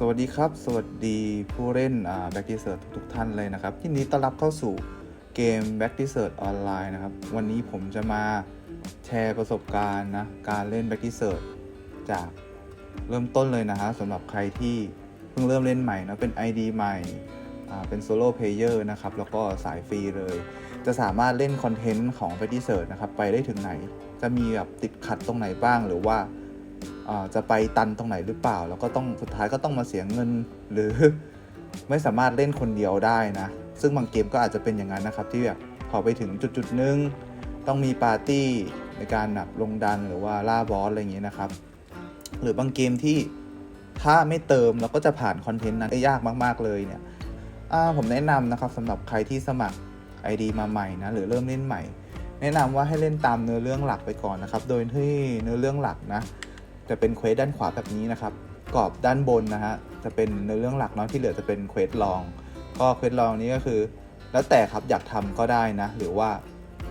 สวัสดีครับ สวัสดีผู้เล่นแบ็ก d ีเซิร์ t ทุกท่านเลยนะครับยินดีต้อนรับเข้าสู่เกม Back d ีเซิร์ t ออนไลน์นะครับ วันนี้ผมจะมาแชร์ประสบการณ์นะ การเล่น Back d ีเซิร์ t จากเริ่มต้นเลยนะฮะสำหรับใครที่เพิ่งเริ่มเล่นใหม่นะเป็น ID ใหม่เป็นโซโล่เพลเยอร์นะครับ แล้วก็สายฟรีเลย จะสามารถเล่นคอนเทนต์ของ Back d ีเซิร์ t นะครับ ไปได้ถึงไหน จะมีแบบติดขัดตรงไหนบ้างหรือว่า จะไปตันตรงไหนหรือเปล่า แล้วก็ต้องสุดท้ายก็ต้องมาเสียเงินหรือไม่สามารถเล่นคนเดียวได้นะ ซึ่งบางเกมก็อาจจะเป็นอย่างนั้นนะครับ ที่แบบพอไปถึงจุดจุดนึงต้องมีปาร์ตี้ในการแบบลงดันหรือว่าล่าบอสอะไรอย่างเงี้ยนะครับ หรือบางเกมที่ถ้าไม่เติมเราก็จะผ่านคอนเทนต์นั้นได้ยากมาก ๆ เลยเนี่ยผมแนะนำนะครับสำหรับใครที่สมัคร ID มาใหม่นะหรือเริ่มเล่นใหม่ แนะนำว่าให้เล่นตามเนื้อเรื่องหลักไปก่อนนะครับ โดยที่เนื้อเรื่องหลักนะ จะเป็นเควสด้านขวาแบบนี้นะครับกรอบด้านบนนะฮะจะเป็นเนื้อเรื่องหลักเนาะที่เหลือจะเป็นเควสลองก็เควสลองนี้ก็คือ แล้วแต่ครับอยากทำก็ได้นะ หรือว่า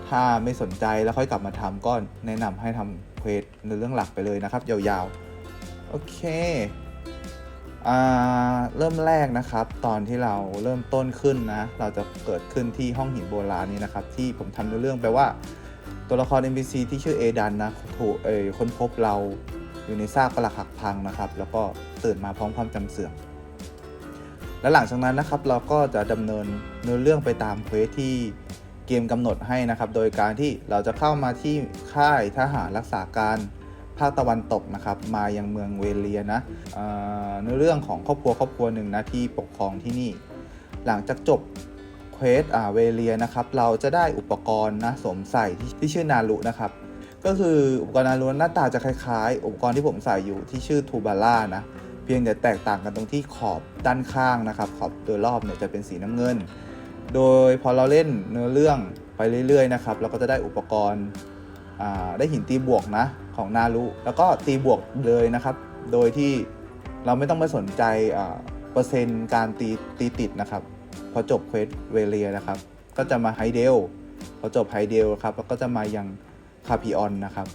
ถ้าไม่สนใจแล้วค่อยกลับมาทำก็แนะนำให้ทำเควสเนื้อเรื่องหลักไปเลยนะครับ ยาวๆโอเคเริ่มแรกนะครับ ตอนที่เราเริ่มต้นขึ้นนะ เราจะเกิดขึ้นที่ห้องหินโบราณนี้นะครับ ที่ผมทำเนื้อเรื่องไปว่า ตัวละคร NPC ที่ชื่อเอดันนะถูกเอ่ยค้นพบเรา อยู่ในซากปรักหักพังนะครับ แล้วก็ตื่นมาพร้อมความจำเสื่อม และหลังจากนั้นนะครับเราก็จะดำเนินเนื้อเรื่องไปตามเควสที่เกมกำหนดให้นะครับ โดยการที่เราจะเข้ามาที่ค่ายทหารรักษาการภาคตะวันตกนะครับ มายังเมืองเวเลียนะเนื้อเรื่องของครอบครัวครอบครัวหนึ่งนะที่ปกครองที่นี่ หลังจากจบเควสอ่าเวเลียนะครับ เราจะได้อุปกรณ์นะสวมใส่ที่ชื่อนารุนะครับ ก็คืออุปกรณ์นารุหน้าตาจะคล้ายๆ อุปกรณ์ที่ผมใส่อยู่ที่ชื่อทูบาร่านะ เพียงแต่แตกต่างกันตรงที่ขอบด้านข้างนะครับ ขอบโดยรอบเนี่ยจะเป็นสีน้ำเงิน โดยพอเราเล่นเนื้อเรื่องไปเรื่อยๆนะครับเราก็จะได้อุปกรณ์ได้หินตีบวกนะของนารุแล้วก็ตีบวกเลยนะครับ โดยที่เราไม่ต้องไปสนใจเปอร์เซ็นต์การตีตีติดนะครับ พอจบเควสเวเลียนะครับ ก็จะมาไฮเดลพอจบไฮเดลครับแล้วก็จะมายัง คาพิออนนะครับ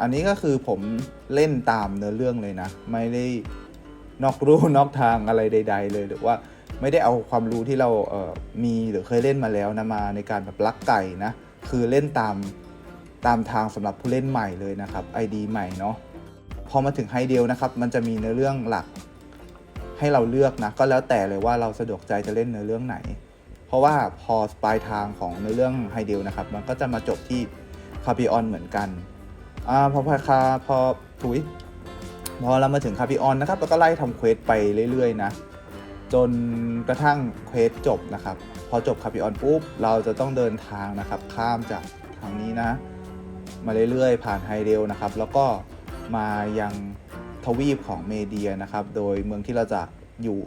อันนี้ก็คือผมเล่นตามเนื้อเรื่องเลยนะ ไม่ได้นอกรู้นอกทางอะไรใด ๆ เลยหรือว่าไม่ได้เอาความรู้ที่เราเมีหรือเคยเล่นมาแล้วนะมาในการแบบลักไก่นะ คือเล่นตามตามทางสำหรับผู้เล่นใหม่เลยนะครับ ID ใหม่เนาะพอมาถึงไฮเดียลนะครับ มันจะมีเนื้อเรื่องหลักให้เราเลือกนะ ก็แล้วแต่เลยว่าเราสะดวกใจจะเล่นเนื้อเรื่องไหน เพราะว่าพอปลายทางของเนื้อเรื่องไฮเดียลนะครับ มันก็จะมาจบที่ คาปิออนเหมือนกันอ่าพอพาคาพอถุยพอเรามาถึงคาปิออนนะครับเราก็ไล่ทำเควสไปเรื่อยๆนะจนกระทั่งเควสจบนะครับ พอจบคาปิออนปุ๊บเราจะต้องเดินทางนะครับ ข้ามจากทางนี้นะ มาเรื่อยๆ ผ่านไฮเดลนะครับ แล้วก็มายังทวีปของเมเดียนะครับ โดยเมืองที่เราจะอยู่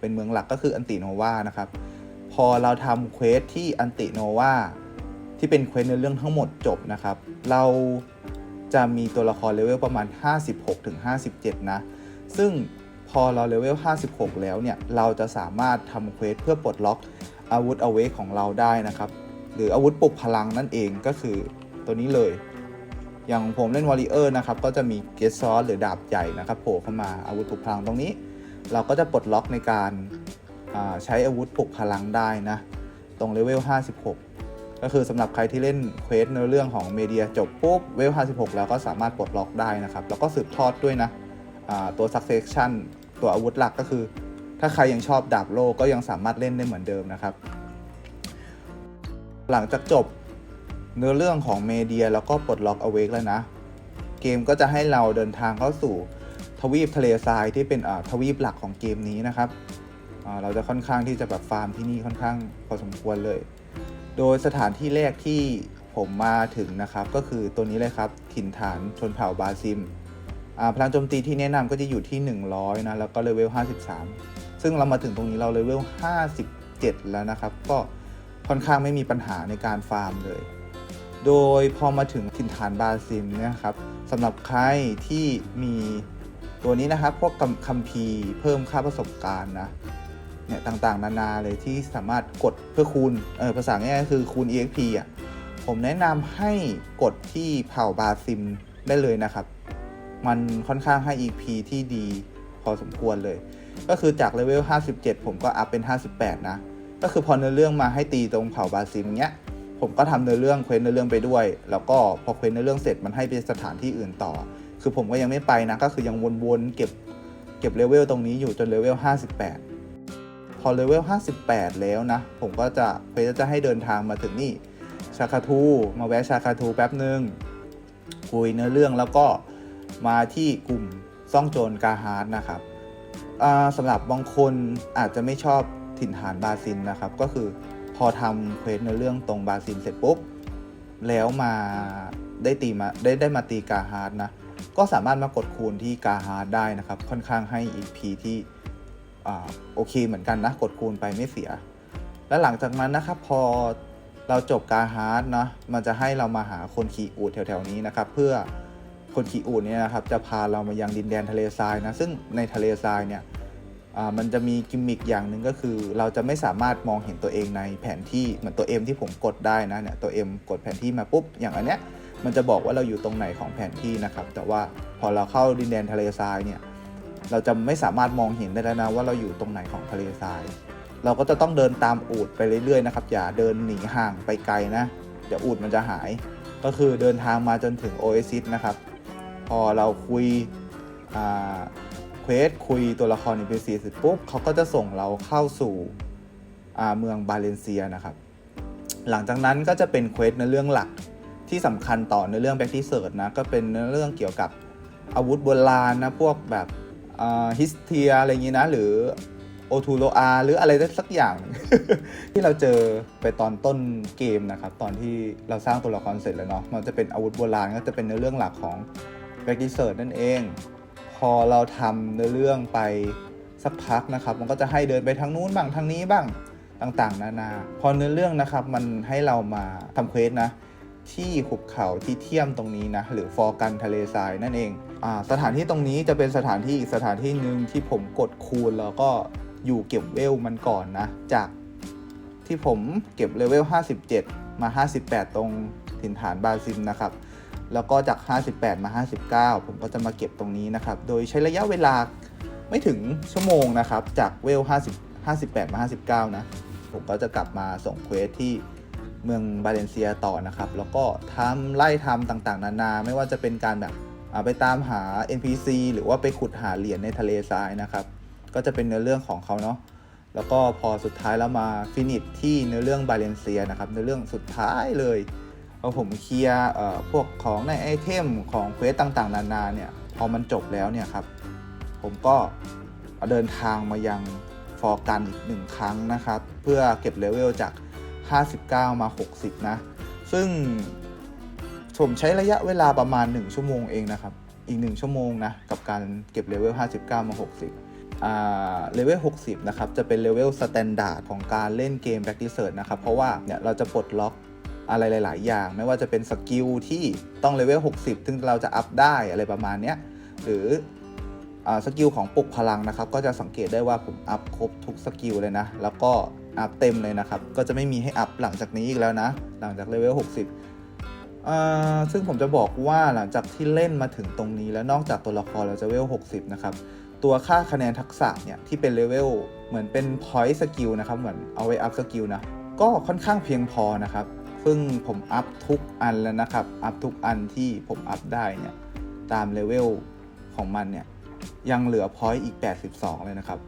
เป็นเมืองหลักก็คืออันติโนวานะครับ พอเราทำเควสที่อันติโนวา ที่เป็นเควสในเรื่องทั้งหมดจบนะครับ เราจะมีตัวละครเลเวลประมาณ 56-57 นะ ซึ่งพอเราเลเวล 56 แล้วเนี่ย เราจะสามารถทำเควสเพื่อปลดล็อกอาวุธอาเวกของเราได้นะครับ หรืออาวุธปลุกพลังนั่นเองก็คือตัวนี้เลย อย่างผมเล่นวอริเออร์นะครับ ก็จะมีเกสซอสหรือดาบใหญ่นะครับโผล่เข้ามาอาวุธปลุกพลังตรงนี้ เราก็จะปลดล็อกในการาใช้อาวุธปลุกพลังได้นะ ตรงเลเวล 56 ก็คือสำหรับใครที่เล่นเควสในเรื่องของเมเดียจบปุ๊บเวล 56 แล้วก็สามารถปลดล็อกได้นะครับ แล้วก็สืบทอดด้วยนะตัว succession ตัวอาวุธหลักก็คือ ถ้าใครยังชอบดาบโลก็ยังสามารถเล่นได้เหมือนเดิมนะครับ หลังจากจบเนื้อเรื่องของเมเดียแล้วก็ปลดล็อกอเวกแล้วนะ เกมก็จะให้เราเดินทางเข้าสู่ทวีปทะเลทรายที่เป็นทวีปหลักของเกมนี้นะครับ เราจะค่อนข้างที่จะแบบฟาร์มที่นี่ค่อนข้างพอสมควรเลย โดยสถานที่แรกที่ผมมาถึงนะครับ ก็คือตัวนี้เลยครับถิ่นฐานชนเผ่าบาซิมพลังโจมตีที่แนะนำก็จะอยู่ที่ 100 นะ แล้วก็เลเวล 53 ซึ่งเรามาถึงตรงนี้เราเลเวล 57 แล้วนะครับ ก็ค่อนข้างไม่มีปัญหาในการฟาร์มเลย โดยพอมาถึงถิ่นฐานบาซิมเนี่ยครับสำหรับใครที่มีตัวนี้นะครับ พวกคำคัมภีร์เพิ่มค่าประสบการณ์นะ เนี่ยต่างๆ นานาเลยที่สามารถกดเพื่อคูณเออภาษาง่ายๆก็คือคูณ EXP อะผมแนะนำให้กดที่เผ่าบาซิมได้เลยนะครับ มันค่อนข้างให้ EP ที่ดีพอสมควรเลย ก็คือจากเลเวล 57 ผมก็อัพเป็น 58 นะ ก็คือพอเนื้อเรื่องมาให้ตีตรงเผ่าบาซิมเงี้ย ผมก็ทำเนื้อเรื่องเควสเนื้อเรื่องไปด้วย แล้วก็พอเควสเนื้อเรื่องเสร็จมันให้ไปสถานที่อื่นต่อ คือผมก็ยังไม่ไปนะ ก็คือยังวนๆเก็บเก็บเลเวลตรงนี้อยู่จนเลเวล 58 พอเลเวล 58 แล้วนะ ผมก็จะเควสจะให้เดินทางมาถึงนี่ ชาคาทู มาแวะชาคาทูแป๊บหนึ่งคุยเนื้อเรื่องแล้วก็มาที่กลุ่มซ่องโจรกาฮาร์ดนะครับสำหรับบางคนอาจจะไม่ชอบถิ่นฐานบาซินนะครับ ก็คือพอทำเควสเนื้อเรื่องตรงบาซินเสร็จปุ๊บ แล้วมาได้ตีมาได้ได้มาตีกาฮาร์ดนะ ก็สามารถมากดคูณที่กาฮาร์ดได้นะครับ ค่อนข้างให้ EP ที่อ่ โอเคเหมือนกันนะ กดคูณไปไม่เสีย แล้วหลังจากนั้นนะครับพอเราจบการฮาร์ดนะมันจะให้เรามาหาคนขี่อูดแถวๆนี้นะครับ เพื่อคนขี่อูดเนี่ยนะครับจะพาเรามายังดินแดนทะเลทรายนะซึ่งในทะเลทรายเนี่ยมันจะมีกิมมิคอย่างหนึ่งก็คือ เราจะไม่สามารถมองเห็นตัวเองในแผนที่เหมือนตัว M ที่ผมกดได้นะเนี่ยตัว M กดแผนที่มาปุ๊บอย่างอันเนี้ยมันจะบอกว่าเราอยู่ตรงไหนของแผนที่นะครับ แต่ว่าพอเราเข้าดินแดนทะเลทรายเนี่ย เราจะไม่สามารถมองเห็นได้แล้วนะว่าเราอยู่ตรงไหนของทะเลทราย เราก็จะต้องเดินตามอูดไปเรื่อยๆนะครับ อย่าเดินหนีห่างไปไกลนะ เดี๋ยวอูดมันจะหาย ก็คือเดินทางมาจนถึงโอเอซิสนะครับ พอเราคุยเควสคุยตัวละคร NPC เสร็จปุ๊บเขาก็จะส่งเราเข้าสู่เมืองบาเลนเซียนะครับ หลังจากนั้นก็จะเป็นเควสในเรื่องหลักที่สำคัญต่อในเรื่องแบ็กที่เซิร์นะก็เป็นเนื้อเรื่องเกี่ยวกับอาวุธโบราณนะพวกแบบ ฮิสเทียอะไรอย่างนี้นะ หรือโอทูโรอาหรืออะไรสักอย่าง ที่เราเจอไปตอนต้นเกมนะครับ ตอนที่เราสร้างตัวละครเสร็จแล้วเนาะมันจะเป็นอาวุธโบราณก็จะเป็นเนื้อเรื่องหลักของแบ็กที่เซิร์นั่นเอง พอเราทำเนื้อเรื่องไปสักพักนะครับ มันก็จะให้เดินไปทางนู้นบ้างทางนี้บ้างต่างๆ นานา พอเนื้อเรื่องนะครับ มันให้เรามาทำเควสนะ ที่หุบเขาที่เทียมตรงนี้นะ หรือฟอร์กันทะเลทรายนั่นเองอสถานที่ตรงนี้จะเป็นสถานที่อีกสถานที่หนึ่งที่ผมกดคูณแล้วก็อยู่เก็บเวลมันก่อนนะ จากที่ผมเก็บเลเวล 57 มา 58 ตรงถิ่นฐานบาซินนะครับ แล้วก็จาก 58 มา 59 ผมก็จะมาเก็บตรงนี้นะครับ โดยใช้ระยะเวลาไม่ถึงชั่วโมงนะครับ จากเวล 50 58 มา 59 นะ ผมก็จะกลับมาส่งเควสที่ เมืองบาเลนเซียต่อนะครับ แล้วก็ทำไล่ทำต่างๆ นานา ไม่ว่าจะเป็นการแบบไปตามหา NPC หรือว่าไปขุดหาเหรียญในทะเลทรายนะครับ ก็จะเป็นเนื้อเรื่องของเขาเนาะแล้วก็พอสุดท้ายแล้วมาฟินิชที่เนื้อเรื่องบาเลนเซียนะครับเนื้อเรื่องสุดท้ายเลยพอผมเคลียร์พวกของในไอเทมของเควสต่างๆ นานาเนี่ยพอมันจบแล้วเนี่ยครับ ผมก็เดินทางมายังฟอร์กันอีกหนึ่งครั้งนะครับ เพื่อเก็บเลเวลจาก 59 มา 60 นะ ซึ่งผมใช้ระยะเวลาประมาณ 1 ชั่วโมงเองนะครับ อีก 1 ชั่วโมงนะ กับการเก็บเลเวล 59 มา 60อ่าเลเวล 60 นะครับ จะเป็นเลเวลสแตนดาร์ดของการเล่นเกม Back d e s e r t นะครับ เพราะว่าเนี่ยเราจะปลดล็อกอะไรหลาย ๆ อย่าง ไม่ว่าจะเป็นสกิลที่ต้องเลเวล 60 ซึ่งเราจะอัพได้อะไรประมาณเนี้ย หรืออสกิลของปลุกพลังนะครับ ก็จะสังเกตได้ว่าผมอัพครบทุกสกิลเลยนะ แล้วก็ อัพเต็มเลยนะครับ ก็จะไม่มีให้อัพหลังจากนี้อีกแล้วนะ หลังจากเลเวล 60อ่าซึ่งผมจะบอกว่าหลังจากที่เล่นมาถึงตรงนี้แล้วนอกจากตัวละครเราจะเลเวล 60 นะครับ ตัวค่าคะแนนทักษะเนี่ยที่เป็นเลเวลเหมือนเป็น point skill นะครับ เหมือนเอาไว้อัพสกิลนะ ก็ค่อนข้างเพียงพอนะครับ ซึ่งผมอัพทุกอันแล้วนะครับ อัพทุกอันที่ผมอัพได้เนี่ยตามเลเวลของมันเนี่ยยังเหลือพอยต์อีก 82 เลยนะครับ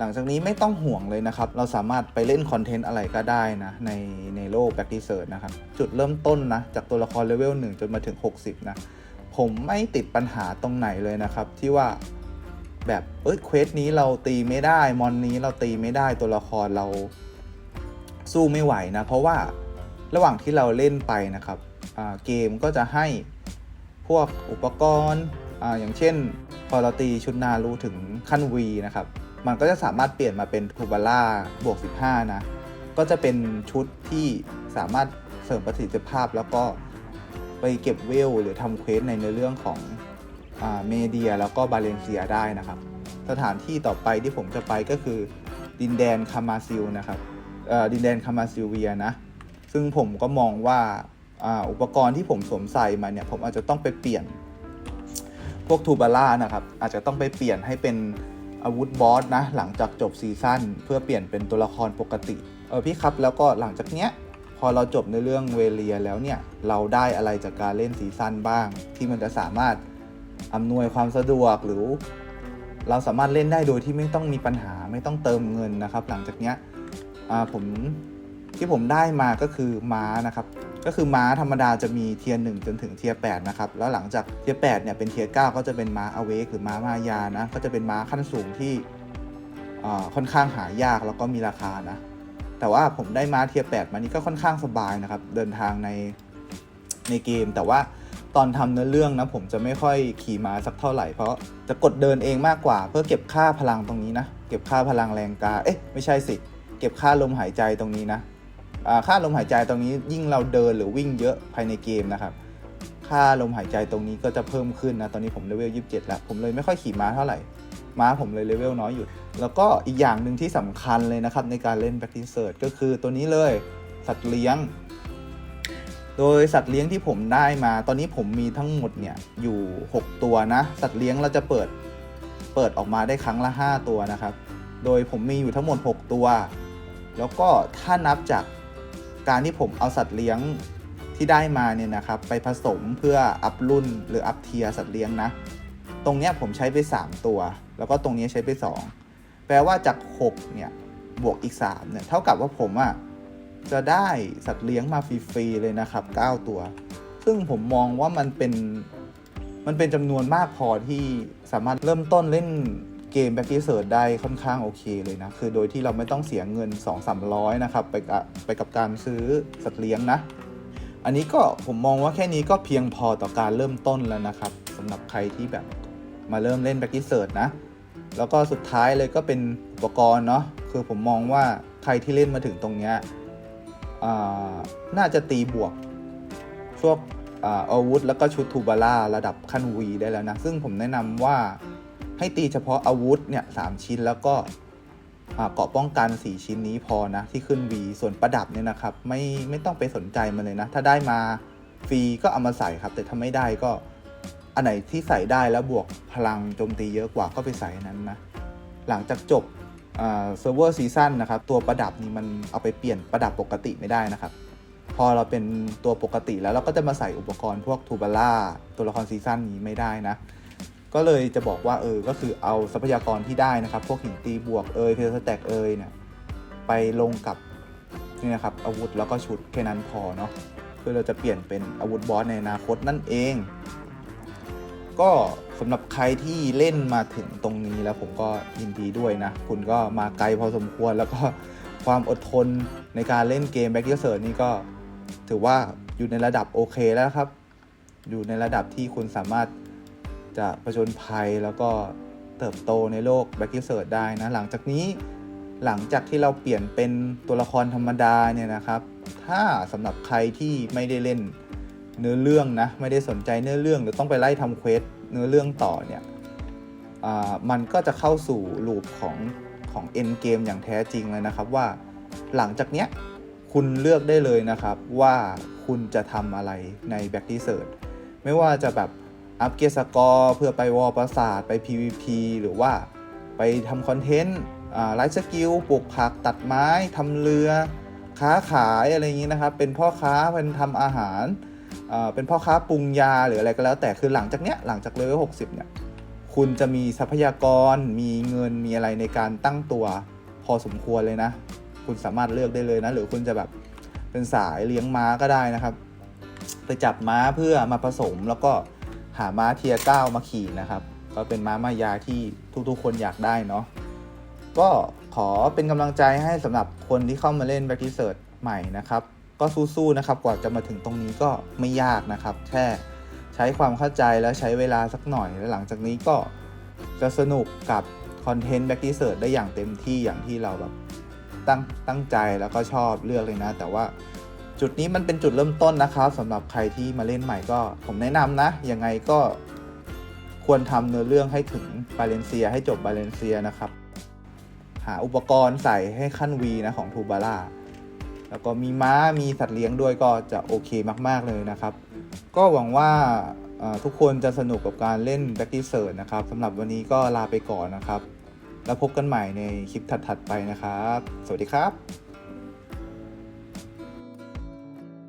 หลังจากนี้ไม่ต้องห่วงเลยนะครับ เราสามารถไปเล่นคอนเทนต์อะไรก็ได้นะในในโลกแบ็กดีเซิร์นะครับ จุดเริ่มต้นนะ จากตัวละครเลเวล1จนมาถึง 60 นะ ผมไม่ติดปัญหาตรงไหนเลยนะครับ ที่ว่าแบบเอ้ยเควสนี้เราตีไม่ได้มอนนี้เราตีไม่ได้ตัวละครเราสู้ไม่ไหวนะ เพราะว่าระหว่างที่เราเล่นไปนะครับเกมก็จะให้พวกอุปกรณ์ออย่างเช่นพอเราตีชุดนารูถึงขั้น V นะครับ มันก็จะสามารถเปลี่ยนมาเป็นทูบาร่าบวก 15 นะ ก็จะเป็นชุดที่สามารถเสริมประสิทธิภาพแล้วก็ไปเก็บเวลหรือทำเควสในเนื้อเรื่องของเมเดียแล้วก็บาเลนเซียได้นะครับ สถานที่ต่อไปที่ผมจะไปก็คือดินแดนคามาซิลนะครับอ่อดินแดนคามาซิลเวียนะ ซึ่งผมก็มองว่าอ่าอุปกรณ์ที่ผมสวมใส่มาเนี่ย ผมอาจจะต้องไปเปลี่ยน พวกทูบาร่านะครับ อาจจะต้องไปเปลี่ยนให้เป็น อาวุธบอสนะ หลังจากจบซีซั่นเพื่อเปลี่ยนเป็นตัวละครปกติ เออพี่ครับแล้วก็หลังจากเนี้ยพอเราจบในเรื่องเวเลียแล้วเนี่ย เราได้อะไรจากการเล่นซีซั่นบ้าง ที่มันจะสามารถอำนวยความสะดวกหรือ เราสามารถเล่นได้โดยที่ไม่ต้องมีปัญหาไม่ต้องเติมเงินนะครับ หลังจากเนี้ยอ่าผมที่ผมได้มาก็คือม้านะครับ ก็คือม้าธรรมดาจะมีเทียร์หนึ่งจนถึงเทียร์แปดนะครับ แล้วหลังจากเทียร์แปดเนี่ยเป็นเทียร์เก้าก็จะเป็นม้าอเวกหรือม้ามายานะ ก็จะเป็นม้าขั้นสูงที่ค่อนข้างหายากแล้วก็มีราคานะ แต่ว่าผมได้ม้าเทียร์แปดมานี่ก็ค่อนข้างสบายนะครับ เดินทางในในเกม แต่ว่าตอนทำเนื้อเรื่องนะผมจะไม่ค่อยขี่ม้าสักเท่าไหร่ เพราะจะกดเดินเองมากกว่า เพื่อเก็บค่าพลังตรงนี้นะ เก็บค่าพลังแรงกา เอ๊ะไม่ใช่สิ เก็บค่าลมหายใจตรงนี้นะ ค่าลมหายใจตรงนี้ยิ่งเราเดินหรือวิ่งเยอะภายในเกมนะครับ ค่าลมหายใจตรงนี้ก็จะเพิ่มขึ้นนะ ตอนนี้ผมเลเวล 27 แล้ว ผมเลยไม่ค่อยขี่ม้าเท่าไหร่ ม้าผมเลยเลเวลน้อยอยู่ แล้วก็อีกอย่างหนึ่งที่สำคัญเลยนะครับ ในการเล่น Back t i s e r ก็คือตัวนี้เลยสัตว์เลี้ยง โดยสัตว์เลี้ยงที่ผมได้มา ตอนนี้ผมมีทั้งหมดเนี่ยอยู่ 6 ตัวนะ สัตว์เลี้ยงเราจะเปิดเปิดออกมาได้ครั้งละ 5 ตัวนะครับ โดยผมมีอยู่ทั้งหมด 6 ตัว แล้วก็ถ้านับจาก การที่ผมเอาสัตว์เลี้ยงที่ได้มาเนี่ยนะครับไปผสมเพื่ออัพรุ่นหรืออัพเทียสัตว์เลี้ยงนะ ตรงเนี้ยผมใช้ไป 3 ตัว แล้วก็ตรงนี้ใช้ไป 2 แปลว่าจาก 6 เนี่ย บวกอีก 3 เนี่ย เท่ากับว่าผมอะ่ะจะได้สัตว์เลี้ยงมาฟรีๆเลยนะครับ 9 ตัว ซึ่งผมมองว่ามันเป็นมันเป็นจำนวนมากพอที่สามารถเริ่มต้นเล่น เกมแบ็ก i เซิร์ได้ค่อนข้างโอเคเลยนะ คือโดยที่เราไม่ต้องเสียเงิน 2-300 นะครับ ไปกับไปกับการซื้อสัตว์เลี้ยงนะ อันนี้ก็ผมมองว่าแค่นี้ก็เพียงพอต่อการเริ่มต้นแล้วนะครับสำหรับใครที่แบบมาเริ่มเล่นแบ็ก i เซิร์นะ แล้วก็สุดท้ายเลยก็เป็นอุปกรณ์เนาะคือผมมองว่าใครที่เล่นมาถึงตรงเนี้ยน่าจะตีบวกพวกอาอาวุธ แล้วก็ชุดทูบาร่าระดับขั้นวีได้แล้วนะ ซึ่งผมแนะนำว่า ให้ตีเฉพาะอาวุธเนี่ยสามชิ้นแล้วก็เกาะป้องกัน 4 ชิ้นนี้พอนะ ที่ขึ้น V ส่วนประดับเนี่ยนะครับ ไม่ไม่ต้องไปสนใจมันเลยนะ ถ้าได้มาฟรีก็เอามาใส่ครับ แต่ถ้าไม่ได้ก็อันไหนที่ใส่ได้แล้วบวกพลังโจมตีเยอะกว่าก็ไปใส่นนั้นนะ หลังจากจบเซิร์ฟเวอร์ซีซั่นนะครับ ตัวประดับนี่มันเอาไปเปลี่ยนประดับปกติไม่ได้นะครับ พอเราเป็นตัวปกติแล้วเราก็จะมาใส่อุปกรณ์พวกทูบาร่าตัวละครซีซั่นนี้ไม่ได้นะ ก็เลยจะบอกว่าเออ ก็คือเอาทรัพยากรที่ได้นะครับ พวกหินตีบวกเอยเพลสแต็กเอยเนี่ยไปลงกับนี่นะครับอาวุธแล้วก็ชุดแค่นั้นพอเนาะเพื่อเราจะเปลี่ยนเป็นอาวุธบอสในอนาคตนั่นเอง ก็สำหรับใครที่เล่นมาถึงตรงนี้แล้วผมก็ยินดีด้วยนะ คุณก็มาไกลพอสมควรแล้วก็ความอดทนในการเล่นเกม Back to Search นี่ก็ถือว่าอยู่ในระดับโอเคแล้วครับ อยู่ในระดับที่คุณสามารถ จะประจนภัยแล้วก็เติบโตในโลก Back to Search ได้นะ หลังจากนี้หลังจากที่เราเปลี่ยนเป็นตัวละครธรรมดาเนี่ยนะครับ ถ้าสำหรับใครที่ไม่ได้เล่นเนื้อเรื่องนะ ไม่ได้สนใจเนื้อเรื่องหรือต้องไปไล่ทำเควสเนื้อเรื่องต่อเนี่ยมันก็จะเข้าสู่ลูปของของเอ็นเกมอย่างแท้จริงเลยนะครับว่าหลังจากเนี้ยคุณเลือกได้เลยนะครับว่าคุณจะทำอะไรใน Back t s e a r c h ไม่ว่าจะแบบ อัพเกียร์สกอร์เพื่อไปวอลประสาทไป PVP หรือว่าไปทำคอนเทนต์ไลฟ์สกิลปลูกผักตัดไม้ทำเรือค้าขายอะไรอย่างนี้นะครับ เป็นพ่อค้าเป็นทำอาหาร เป็นพ่อค้าปรุงยาหรืออะไรก็แล้ว แต่คือหลังจากเนี้ยหลังจากเลเวล60 เนี่ย คุณจะมีทรัพยากร มีเงินมีอะไรในการตั้งตัวพอสมควรเลยนะ คุณสามารถเลือกได้เลยนะ หรือคุณจะแบบเป็นสายเลี้ยงม้าก็ได้นะครับ ไปจับม้าเพื่อมาผสมแล้วก็ หาม้าเทียเก้ามาขี่นะครับ ก็เป็นม้ามายาที่ทุกๆ คนอยากได้เนาะก็ขอเป็นกำลังใจให้สำหรับคนที่เข้ามาเล่น Back to Search ใหม่นะครับ ก็สู้ๆนะครับกว่าจะมาถึงตรงนี้ก็ไม่ยากนะครับ แค่ใช้ความเข้าใจและใช้เวลาสักหน่อยแล้วหลังจากนี้ก็จะสนุกกับคอนเทนต์ Back to Search ได้อย่างเต็มที่อย่างที่เราแบบตั้งตั้งใจแล้วก็ชอบเลือกเลยนะ แต่ว่า จุดนี้มันเป็นจุดเริ่มต้นนะครับสำหรับใครที่มาเล่นใหม่ก็ผมแนะนำนะ ยังไงก็ควรทำเนื้อเรื่องให้ถึงบาเลนเซียให้จบบาเลนเซียนะครับ หาอุปกรณ์ใส่ให้ขั้น V นะของทูบาร่าแล้วก็มีม้ามีสัตว์เลี้ยงด้วยก็จะโอเคมากๆเลยนะครับ ก็หวังว่าทุกคนจะสนุกกับการเล่น Back to Search นะครับสำหรับวันนี้ก็ลาไปก่อนนะครับ แล้วพบกันใหม่ในคลิปถัดๆไปนะครับ สวัสดีครับ